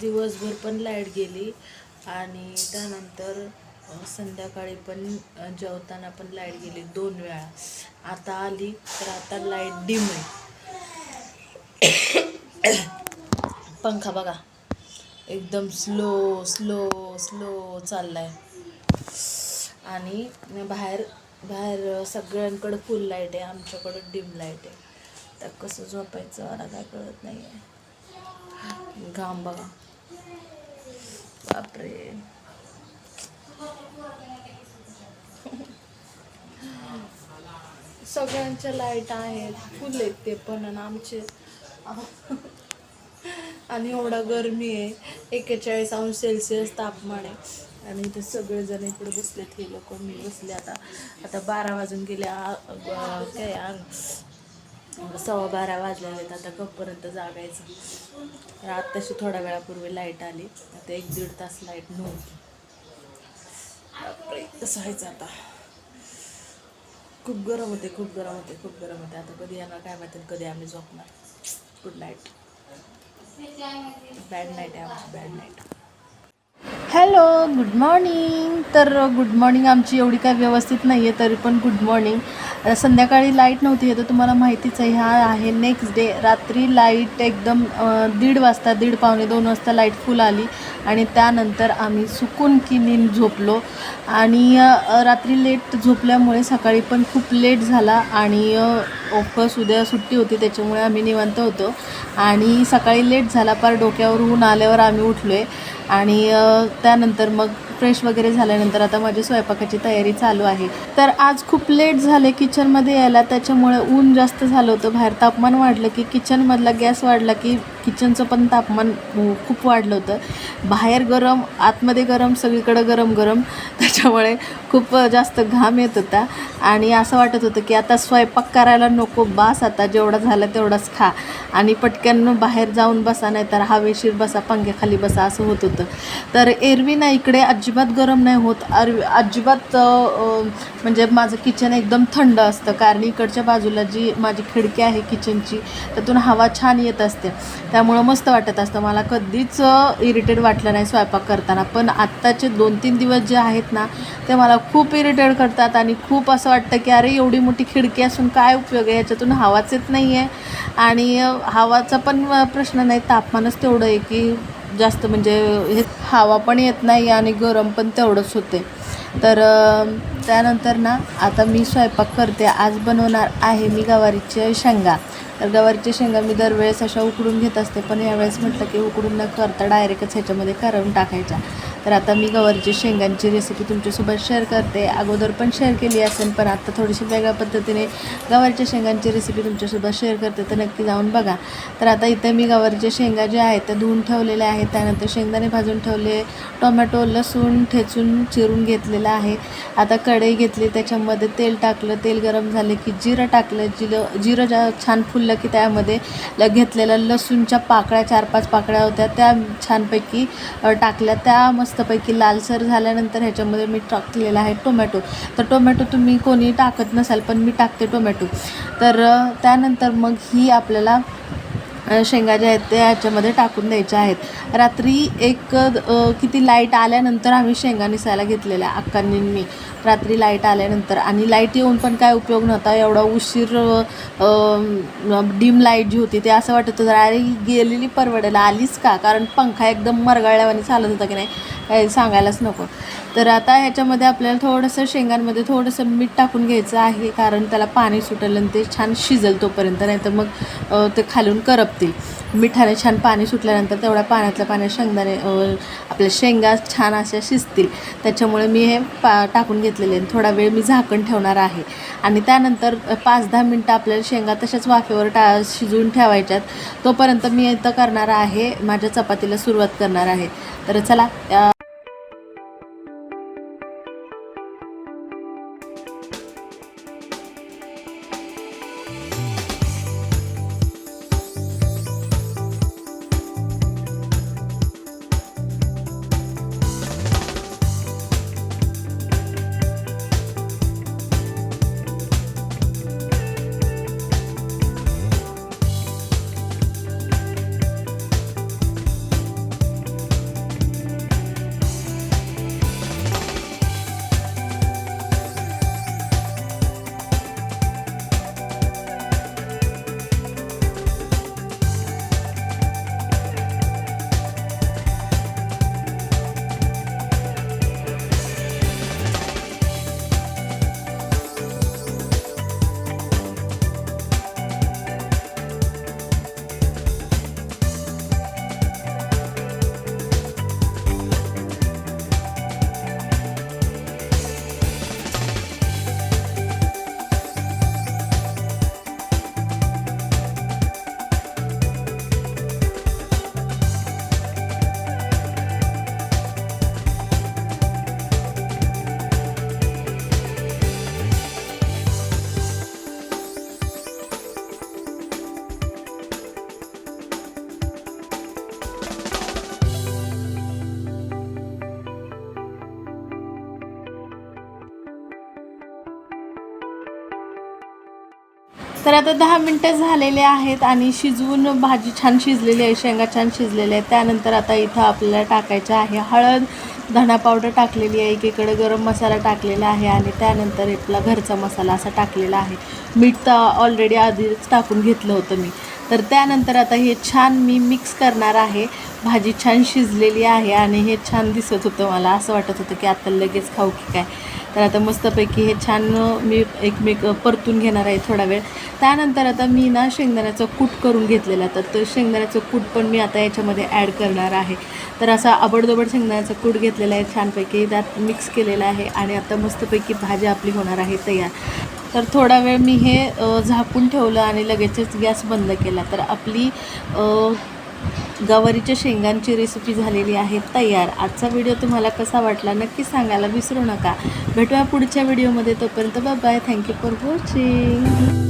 दिवसभर पण लाइट गेली आणि त्यानंतर संध्याकाळी पण जेवताना पण लाइट गेली दोन वेळा. आता आली तर आता लाइट डिम आहे. पंखा बघा. एकदम स्लो स्लो स्लो चाललाय. आणि बाहेर बाहेर सगळ्यांकडं फुल लाइट आहे. आमच्याकडं डिम लाइट आहे. तर कसं झोपायचं? मला काय कळत नाही आहे घाम बघा. बापरे. सगळ्यांच्या लाइट आहेत फुल आहेत ते पण आणि आमचे. आणि एवढा गरमी आहे एक्केचाळीस अंश सेल्सिअस तापमान आहे. आणि इथे सगळेजण इकडे बसलेत हे लोक मी बसले आता. आता बारा वाजून गेले काय सव्वा बारा वाजल्या आहेत आता कपपर्यंत जागायचं. तर आत्ताशी थोड्या वेळापूर्वी लाइट आली. आता एक दीड तास लाइट नव्हती. बापरे, कसं व्हायचं आता? खूप गरम होते खूप गरम होते खूप गरम होते. आता कधी येणार काय माहिती कधी आम्ही झोपणार. गुड नाईट बॅड नाईट आहे आमची bad night hello good morning तर uh, गुड मॉर्निंग आमची एवढी काय व्यवस्थित नाही आहे तरी पण गुड मॉर्निंग संध्याकाळी लाइट नव्हती हे तर तुम्हाला माहितीच आहे हा आहे नेक्स्ट डे रात्री लाइट एकदम दीड वाजता दीड पावणे दोन वाजता लाइट फुल आली. आणि त्यानंतर आम्ही सुकून की नींद झोपलो. आणि रात्री लेट झोपल्यामुळे सकाळी पण खूप लेट झाला. आणि ऑफकोर्स उद्या सुट्टी होती त्याच्यामुळे आम्ही निवांत होतो. आणि सकाळी लेट झाला पार डोक्यावर ऊन आल्यावर आम्ही उठलो आहे आणि त्यानंतर मग फ्रेश वगैरे झाल्यानंतर आता माझी स्वयंपाकाची तयारी चालू आहे. तर आज खूप लेट झाले किचनमध्ये यायला त्याच्यामुळे ऊन जास्त झालं होतं. बाहेर तापमान वाढलं की किचनमधला गॅस वाढला की किचनचं पण तापमान खूप वाढलं होतं. बाहेर गरम आतमध्ये गरम सगळीकडं गरम गरम. त्याच्यामुळे खूप जास्त घाम येत होता. आणि असं वाटत होतं की आता स्वयंपाक करायला नको बास आता जेवढा झाला तेवढाच खा. आणि पटक्यानं बाहेर जाऊन बसा नाही तर हवेशीर बसा पंख्याखाली बसा असं होत होतं. तर एरवी ना इकडे अजिबात गरम नाही होत. अर अजिबात म्हणजे माझं किचन एकदम थंड असतं. कारण इकडच्या बाजूला जी माझी खिडकी आहे किचनची त्यातून हवा छान येत असते. त्यामुळं मस्त वाटत असतं. मला कधीच इरिटेड वाटलं नाही स्वयंपाक करताना. पण आत्ताचे दोन तीन दिवस जे आहेत ना ते मला खूप इरिटेड करतात आणि खूप असं वाटतं की अरे एवढी मोठी खिडकी असून काय उपयोग आहे? याच्यातून हवाच येत नाही आहे आणि हवाचा पण प्रश्न नाही. तापमानच तेवढं आहे की जास्त म्हणजे हे हवा पण येत नाही आणि गरम पण तेवढंच होते. तर त्यानंतर ना आता मी स्वयंपाक करते. आज बनवणार आहे मी गवारीच्या शेंगा. तर गवारीच्या शेंगा मी दरवेळेस अशा उकडून घेत असते पण यावेळेस म्हटलं की उकडून न करता डायरेक्टच ह्याच्यामध्ये करून टाकायच्या. तर आता मी गवारीच्या शेंगांची रेसिपी तुमच्यासोबत शेअर करते. अगोदर पण शेअर केली असेल पण आता थोडीशी वेगळ्या पद्धतीने गवारीच्या शेंगांची रेसिपी तुमच्यासोबत शेअर करते तर नक्की जाऊन बघा. तर आता इथे मी गवारीच्या शेंगा ज्या आहेत त्या धुवून ठेवलेल्या आहेत. त्यानंतर शेंगदाणे भाजून ठेवले टोमॅटो लसूण ठेचून चिरून घेतलेलं आहे. आता कढई घेतली त्याच्यामध्ये तेल टाकलं तेल गरम झाले की जिरं टाकलं जिरं जिरं ज्या छान म्हटलं की त्यामध्ये ल घेतलेल्या लसूणच्या पाकळ्या चार पाच पाकळ्या होत्या त्या छानपैकी टाकल्या. त्या मस्तपैकी लालसर झाल्यानंतर ह्याच्यामध्ये मी टाकलेला आहे टोमॅटो. तर टोमॅटो तुम्ही कोणी टाकत नसाल पण मी टाकते टोमॅटो. तर त्यानंतर मग ही आपल्याला शेंगा ज्या आहेत त्या ह्याच्यामध्ये टाकून द्यायच्या आहेत. रात्री एक किती लाइट आल्यानंतर आम्ही शेंगा निसायला घेतलेल्या अक्कांनी मी रात्री लाइट आल्यानंतर. आणि लाइट येऊन पण काय उपयोग नव्हता एवढा उशीर डीम लाइट जी होती ते असं वाटत होतं अरे गेलेली परवडेल आलीच का? कारण पंखा एकदम मरगळल्यावानी चालत होता की नाही. काही सांगायलाच नको. तर आता ह्याच्यामध्ये आपल्याला थोडंसं शेंगांमध्ये थोडंसं मीठ टाकून घ्यायचं आहे कारण त्याला पाणी सुटेल आणि ते छान शिजल तोपर्यंत नाही तर मग ते खालून करपतील. मिठाने छान पाणी सुटल्यानंतर तेवढ्या पाण्यातल्या पाण्यात शेंगदाणे आपल्या शेंगा छान अशा शिजतील. त्याच्यामुळे मी हे पा टाकून घेतलेले आहे थोडा वेळ मी झाकण ठेवणार आहे. आणि त्यानंतर पाच दहा मिनटं आपल्याला शेंगा तशाच वाफेवर टा शिजवून ठेवायच्यात. तोपर्यंत मी इथं करणार आहे माझ्या चपातीला सुरुवात करणार आहे. तर चला तर आता दहा मिनटं झालेले आहेत आणि शिजवून भाजी छान शिजलेली आहे शेंगा छान शिजलेल्या आहेत. त्यानंतर आता इथं आपल्याला टाकायचं आहे हळद धणा पावडर टाकलेली आहे एकीकडे गरम मसाला टाकलेला आहे आणि त्यानंतर आपला घरचा मसाला असा टाकलेला आहे. मीठ तर ऑलरेडी आधीच टाकून घेतलं होतं मी. तर त्यानंतर आता हे छान मी मिक्स करणार आहे. भाजी छान शिजलेली आहे आणि हे छान दिसत होतं मला. असं वाटत होतं की आता लगेच खाऊ की काय. तर आता मस्तपैकी हे छान मी एकमेक परतून घेणार आहे थोडा वेळ. त्यानंतर आता मी ना शेंगदाण्याचं कूट करून घेतलेला तर तो शेंगदाण्याचं कूट पण मी आता याच्यामध्ये ॲड करणार आहे. तर असा आबडदोबड शेंगदाण्याचा कूट घेतलेला आहे छानपैकी. त्यात मिक्स केलेला आहे आणि आता मस्तपैकी भाजी आपली होणार आहे तयार. तर थोडा वेळ मी हे झाकून ठेवलं आणि लगेचच गॅस बंद केला. तर आपली गवारीच्या शेंगांची रेसिपी झालेली आहे तयार. आजचा व्हिडिओ तुम्हाला कसा वाटला नक्की सांगायला विसरू नका. भेटूया पुढच्या व्हिडिओमध्ये तोपर्यंत बाय थँक्यू फॉर वॉचिंग